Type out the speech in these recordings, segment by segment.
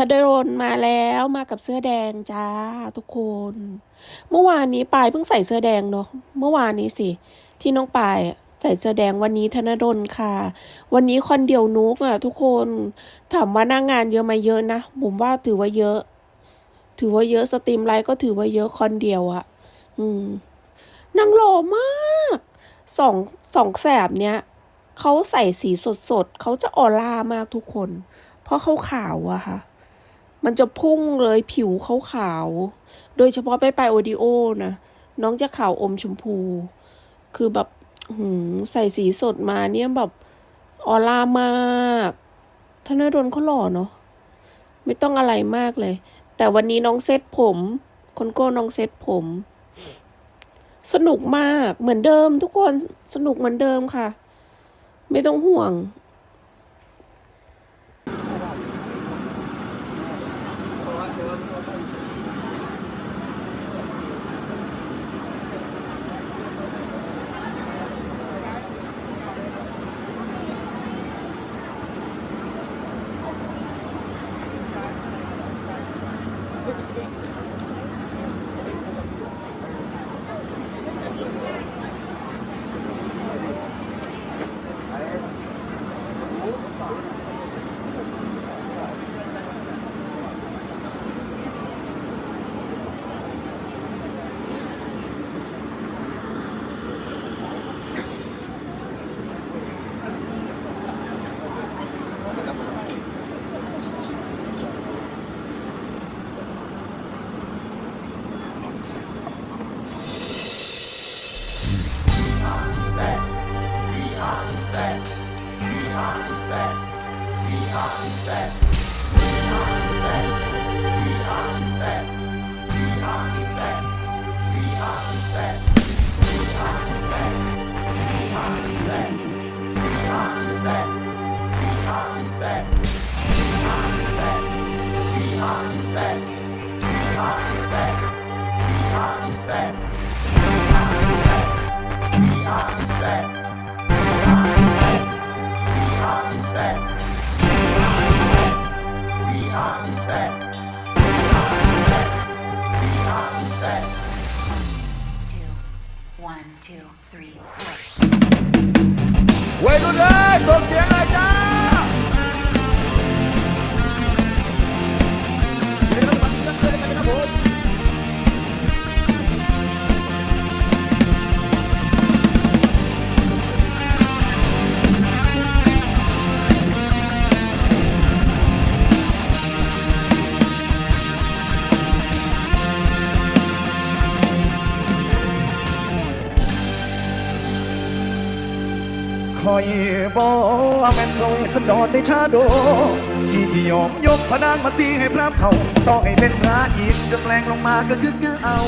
ธดรนมาแล้วมากับเสื้อแดงจ้าทุกคน เมื่อวานนี้ปายเพิ่งใส่เสื้อแดงเนาะเมื่อวานนี้สิ ที่น้องปายใส่เสื้อแดงวันนี้ธนดลค่ะ วันนี้คนเดียวนุกอะ ทุกคนถามว่าหน้างงานเยอะไหมเยอะนะผมว่าถือว่าเยอะ ถือว่าเยอะสตรีมไลท์ก็ถือว่าเยอะคนเดียวอะอืมนางหล่อมากสองสองแสบเนี้ยเขาใส่สีสดๆเขาจะออร่ามากทุกคน เพราะเขาขาวอะค่ะ มันจะพุ่งเลยผิวเขาขาว โดยเฉพาะไปไปโอดิโอนะ น้องจะขาวอมชมพู คือแบบหืใส่สีสดมาเนี่ยแบบออร่ามากธนดลเขาหล่อเนาะ ไม่ต้องอะไรมากเลย แต่วันนี้น้องเซ็ตผม คนโก้น้องเซ็ตผม สนุกมากเหมือนเดิมทุกคนสนุกเหมือนเดิมค่ะ ไม่ต้องห่วง We are the best. We are the best. We are the best. We are the best. We are the best. We are the best. We are the best. We are the best. We are the best. We are the best. We are the best. We are the best. We are the best. We are the back. Two, one, two, three, four. วัยรุ่นเอ้ยส่งเสียงหน่อยจ้า คอยบอกแม่นลอยสันดอดในชาโด ที่ที่ยอมยกพระนางมาสีให้พระเขาต้องให้เป็นพระอีกจะแปลงลงมาก็คือคือเอา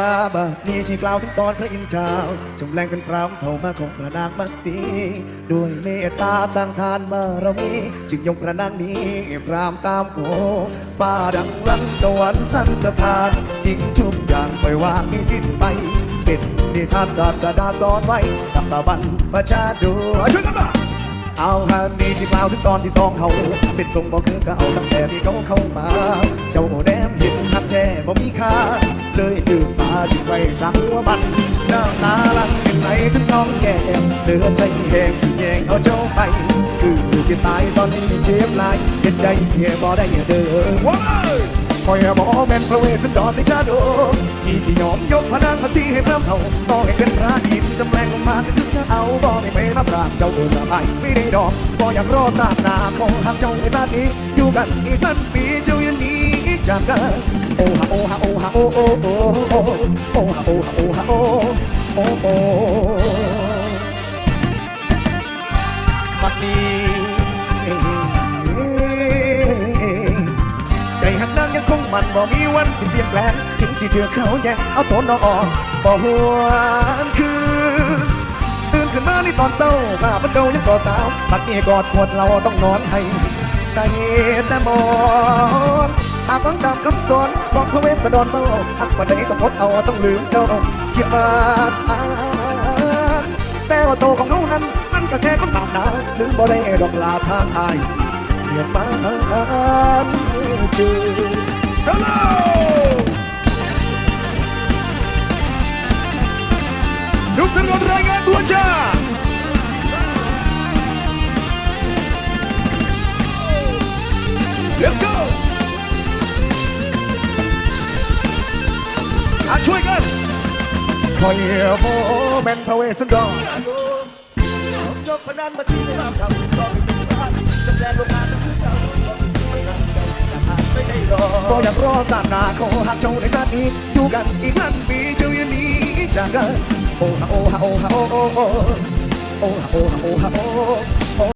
มาบัดนี้ที่กล่าวถึงตอนพระอินทร์เจ้าจงแรงเป็นพรามเท่ามาของพระนางมาสีด้วยเมตตาสร้างทานมาเรามีจึงยกพระนางนี้พรามตามโกฟ้าดังลังสวรรค์สันสถานจริงทุกอย่างปล่อยวางมีสิ้นไปเป็นนิทานศาสดาสอนไว้สัปบันประชาดูช่วยกันมาเอาฮามีที่กล่าวถึงตอนที่สองเขา เป็นทรงบ่คือก็เอาตั้งแต่มีเขาเข้ามา เจ้าแนมเห็นทักแท้บ่มีค่า เลยจืดตาจึงไว้สังหัวมันหน้าตาลังเป็นไหนถึงสองแก้มเลือดใจแหงที่แยงเอาเจ้าไป คือสิตายตอนนี้เจ็บลายเห็นใจเฮียบ่ได้เด้อว้ายคอยบอกแม่นพระเวสสันดรในชาโดที่ที่ยอมยกพระนางมาสีให้พระเขาต้องให้เป็นพระอินจำแรงลงมาก็คือจะเอาบ่ไม่ไปรับรางเจ้าเดินมาไปไม่ได้ดอกบ่อยากรอสาดนาของหักเจ้าในชาตินี้อยู่กันอีกพันปีเจ้ายังหนีจากกัน โอ้ฮะโอ้ฮะโอ้ฮะโอ้โอ้โอ้โอ้โอ้ฮะโอ้ฮะโอ้ฮะโอ้โอ้โอ้บัดนี้ ใจหักนางยังคงมันบ่มีวันสิเปลี่ยนแปลงถึงสิเถือเขาแยกเอาตัวน้องออกบ่หวนคืนตื่นขึ้นมาในตอนเศร้าข้าพเจ้ายังก่อสาวปักนี้ให้กอดขวดเราต้องนอนให้ใส่แต่หมอน หาฟังจสอนของพระเวสสันดรเมาหักปันใดต้องอดเอาต้องลืมเจ้าคิดว่าอ่าแต่ว่าโตของเขานั้นนั่นก็แค่คนตามนาลืมบ่ได้ดอกลาทางอายเปลี่ยนมาเจอสโลนุกสันดรรายงานตัวจ้า คอยโมแมนพระเวสสันดรยกพนันมาสิในนามทำก็ไม่เป็นบ้านจำแรงลงมาต้องขึ้นเจ้าไม่ได้รอก็ยากรอสานาขอหักเจ้าในชาตินี้อยู่กันอีกพันปีเจ้าอยันนี้จากกันโอ้ฮะโอ้ฮะโอ้ฮะโอ้โอ้โอ้ฮะโอ้ฮะโอ้ฮะโอ้